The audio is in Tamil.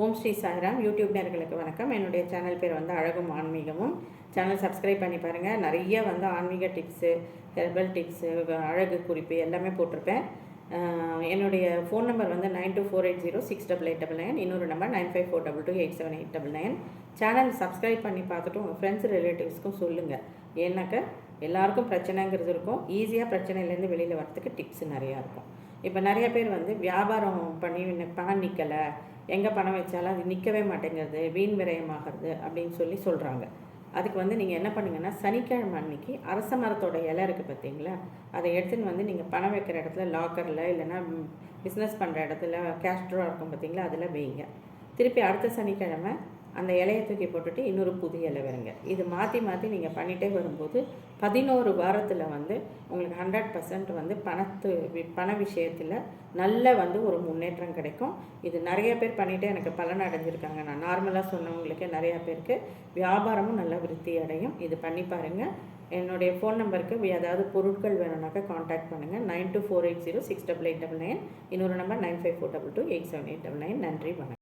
ஓம் ஸ்ரீ சாய்ராம். யூடியூப் நேர்களுக்கு வணக்கம். என்னுடைய சேனல் பேர் வந்து அழகும் ஆன்மீகமும். சேனல் சப்ஸ்கிரைப் பண்ணி பாருங்கள் நிறைய வந்து ஆன்மீக டிப்ஸு ஹெர்பல் டிப்ஸு அழகு குறிப்பு எல்லாமே போட்டிருப்பேன். என்னுடைய ஃபோன் நம்பர் வந்து nine two four eight zero six double eight double nine இன்னொரு number nine five four double two eight seven eight double nine channel subscribe பண்ணி பார்த்துட்டு உங்கள் ஃப்ரெண்ட்ஸ் ரிலேட்டிவ்ஸ்க்கும் சொல்லுங்கள் ஏன்னாக்கா எல்லாருக்கும் பிரச்சனைங்கிறது இருக்கும். ஈஸியாக பிரச்சனையிலேருந்து வெளியில் வரத்துக்கு டிப்ஸ் நிறையா இருக்கும். இப்போ நிறைய பேர் வந்து வியாபாரம் பண்ணி பணம் நிற்கலை எங்கே பணம் வச்சாலும் அது நிற்கவே மாட்டேங்கிறது வீண் விரயமாகிறது அப்படின்னு சொல்லி சொல்கிறாங்க அதுக்கு வந்து நீங்கள் என்ன பண்ணுங்கன்னா சனிக்கிழமை அன்னைக்கு அரச மரத்தோட இலை இருக்குது பார்த்தீங்களா? அதை எடுத்துன்னு வந்து நீங்கள் பணம் வைக்கிற இடத்துல லாக்கரில் இல்லைன்னா பிஸ்னஸ் பண்ணுற இடத்துல கேஷ் ட்ரா இருக்கும் பார்த்தீங்களா? அதில் வைங்க. திருப்பி அடுத்த சனிக்கிழமை அந்த இலையை தூக்கி போட்டுட்டு இன்னொரு புது இலை வருங்க இது மாற்றி மாற்றி நீங்கள் பண்ணிகிட்டே வரும்போது பதினோரு வாரத்தில் வந்து உங்களுக்கு ஹண்ட்ரட் பர்சன்ட் வந்து பணத்து வி- பண விஷயத்தில் நல்ல வந்து ஒரு முன்னேற்றம் கிடைக்கும். இது நிறைய பேர் பண்ணிகிட்டே எனக்கு பலன் அடைஞ்சிருக்காங்க. நான் நார்மலாக சொன்னவங்களுக்கே நிறையா பேருக்கு வியாபாரமும் நல்ல விருத்தி அடையும். இது பண்ணி பாருங்கள் என்னுடைய ஃபோன் நம்பருக்கு ஏதாவது பொருட்கள் வேணும்னாக்கா காண்டாக்ட் பண்ணுங்கள் nine two four eight zero six double eight double nine இன்னொரு number nine five four double two eight seven eight double nine நன்றி வணக்கம்.